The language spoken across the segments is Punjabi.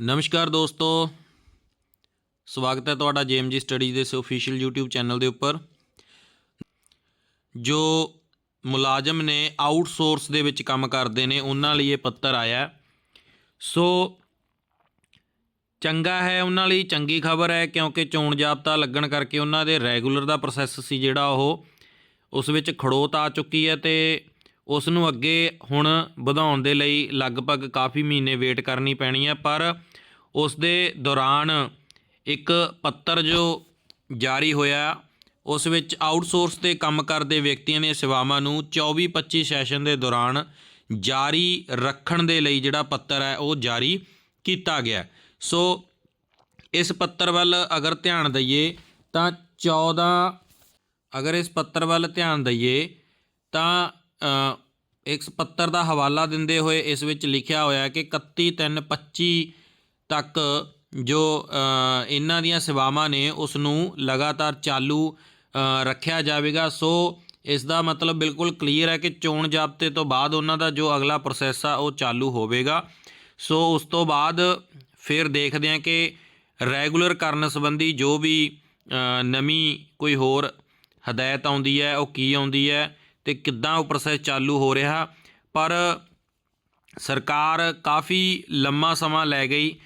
ਨਮਸਕਾਰ ਦੋਸਤੋ। ਸਵਾਗਤ ਹੈ ਤੁਹਾਡਾ ਜੇਐਮਜੀ ਸਟੱਡੀਜ਼ ਦੇ ਇਸ ਅਫੀਸ਼ੀਅਲ YouTube ਚੈਨਲ ਦੇ ਉੱਪਰ। ਜੋ ਮੁਲਾਜ਼ਮ ਨੇ ਆਊਟਸੋਰਸ ਦੇ ਵਿੱਚ ਕੰਮ ਕਰਦੇ ਨੇ, ਉਹਨਾਂ ਲਈ ਇਹ ਪੱਤਰ ਆਇਆ ਸੋ ਚੰਗਾ ਹੈ ਉਹਨਾਂ ਲਈ, ਚੰਗੀ ਖਬਰ ਹੈ, ਕਿਉਂਕਿ ਚੋਣ ਜਾਬਤਾ ਲੱਗਣ ਕਰਕੇ ਉਹਨਾਂ ਦੇ ਰੈਗੂਲਰ ਦਾ ਪ੍ਰੋਸੈਸ ਸੀ ਜਿਹੜਾ ਉਹ, ਉਸ ਵਿੱਚ ਖੜੋਤ ਆ ਚੁੱਕੀ ਹੈ ਤੇ ਉਸ ਨੂੰ ਅੱਗੇ ਹੁਣ ਵਧਾਉਣ ਦੇ ਲਈ ਲਗਭਗ ਕਾਫੀ ਮਹੀਨੇ ਵੇਟ ਕਰਨੀ ਪੈਣੀ ਹੈ ਪਰ ਉਸ ਦੇ ਦੌਰਾਨ ਇੱਕ ਪੱਤਰ ਜੋ ਜਾਰੀ ਹੋਇਆ, ਉਸ ਵਿੱਚ ਆਊਟਸੋਰਸ ਤੇ ਕੰਮ ਕਰਦੇ ਵਿਅਕਤੀਆਂ ਦੀਆਂ ਸੇਵਾਵਾਂ ਨੂੰ 24-25 ਸੈਸ਼ਨ ਦੇ ਦੌਰਾਨ ਜਾਰੀ ਰੱਖਣ ਦੇ ਲਈ ਜਿਹੜਾ ਪੱਤਰ ਹੈ, ਉਹ ਜਾਰੀ ਕੀਤਾ ਗਿਆ। ਸੋ ਇਸ ਪੱਤਰ ਵੱਲ ਅਗਰ ਧਿਆਨ ਦਈਏ, ਤਾਂ 14 ਅਗਰ ਇਸ ਪੱਤਰ ਵੱਲ ਧਿਆਨ ਦਈਏ, ਤਾਂ ਅ, ਇਸ ਪੱਤਰ ਦਾ ਹਵਾਲਾ ਦਿੰਦੇ ਹੋਏ ਇਸ ਵਿੱਚ ਲਿਖਿਆ ਹੋਇਆ ਕਿ 31/3/25 ਤੱਕ ਜੋ ਇਹਨਾਂ ਦੀਆਂ ਸੇਵਾਵਾਂ ਨੇ ਉਸ ਨੂੰ ਲਗਾਤਾਰ ਚਾਲੂ ਰੱਖਿਆ ਜਾਵੇਗਾ। ਸੋ ਇਸ ਦਾ ਮਤਲਬ ਬਿਲਕੁਲ ਕਲੀਅਰ ਹੈ ਕਿ ਚੋਣ ਜ਼ਾਬਤੇ ਤੋਂ ਬਾਅਦ ਉਹਨਾਂ ਦਾ ਜੋ ਅਗਲਾ ਪ੍ਰੋਸੈਸ ਆ ਉਹ ਚਾਲੂ ਹੋਵੇਗਾ। ਸੋ ਉਸ ਤੋਂ ਬਾਅਦ ਫਿਰ ਦੇਖਦੇ ਹਾਂ ਕਿ ਰੈਗੂਲਰ ਕਰਨ ਸੰਬੰਧੀ ਜੋ ਵੀ ਨਵੀਂ ਕੋਈ ਹੋਰ ਹਦਾਇਤ ਆਉਂਦੀ ਹੈ ਉਹ ਕੀ ਆਉਂਦੀ ਹੈ। ਤੇ ਕਿੱਦਾਂ ਉਹ ਪ੍ਰੋਸੈਸ ਚਾਲੂ ਹੋ ਰਿਹਾ। ਪਰ ਸਰਕਾਰ ਕਾਫੀ ਲੰਮਾ ਸਮਾਂ ਲੈ ਗਈ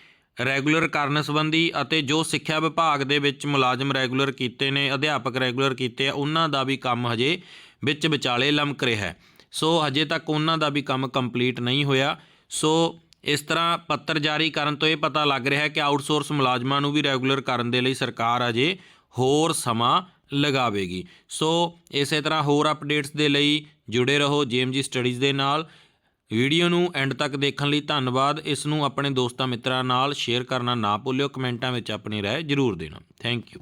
ਰੈਗੂਲਰ ਕਰਨ ਸੰਬੰਧੀ ਅਤੇ ਜੋ ਸਿੱਖਿਆ ਵਿਭਾਗ ਦੇ ਵਿੱਚ ਮੁਲਾਜ਼ਮ ਰੈਗੂਲਰ ਕੀਤੇ ਨੇ, ਅਧਿਆਪਕ ਰੈਗੂਲਰ ਕੀਤੇ ਆ, ਉਹਨਾਂ ਦਾ ਵੀ ਕੰਮ ਹਜੇ ਵਿੱਚ ਵਿਚਾਲੇ ਲਮਕ ਰਿਹਾ ਹੈ। ਸੋ ਹਜੇ ਤੱਕ ਉਹਨਾਂ ਦਾ ਵੀ ਕੰਮ ਕੰਪਲੀਟ ਨਹੀਂ ਹੋਇਆ। ਸੋ ਇਸ ਤਰ੍ਹਾਂ ਪੱਤਰ ਜਾਰੀ ਕਰਨ ਤੋਂ ਇਹ ਪਤਾ ਲੱਗ ਰਿਹਾ ਹੈ ਕਿ ਆਊਟਸੋਰਸ ਮੁਲਾਜ਼ਮਾਂ ਨੂੰ ਵੀ ਰੈਗੂਲਰ ਕਰਨ ਦੇ ਲਈ ਸਰਕਾਰ ਅਜੇ ਹੋਰ ਸਮਾਂ ਲਗਾਵੇਗੀ। ਸੋ ਇਸੇ ਤਰ੍ਹਾਂ ਹੋਰ ਅਪਡੇਟਸ ਦੇ ਲਈ ਜੁੜੇ ਰਹੋ ਜੀਐਮਜੀ ਸਟੱਡੀਜ਼ ਦੇ ਨਾਲ। ਵੀਡੀਓ ਨੂੰ ਐਂਡ ਤੱਕ ਦੇਖਣ ਲਈ ਧੰਨਵਾਦ। ਇਸ ਨੂੰ ਆਪਣੇ ਦੋਸਤਾਂ ਮਿੱਤਰਾਂ ਨਾਲ ਸ਼ੇਅਰ ਕਰਨਾ ਨਾ ਭੁੱਲਿਓ। ਕਮੈਂਟਾਂ ਵਿੱਚ ਆਪਣੀ ਰਾਏ ਜ਼ਰੂਰ ਦੇਣਾ। Thank you.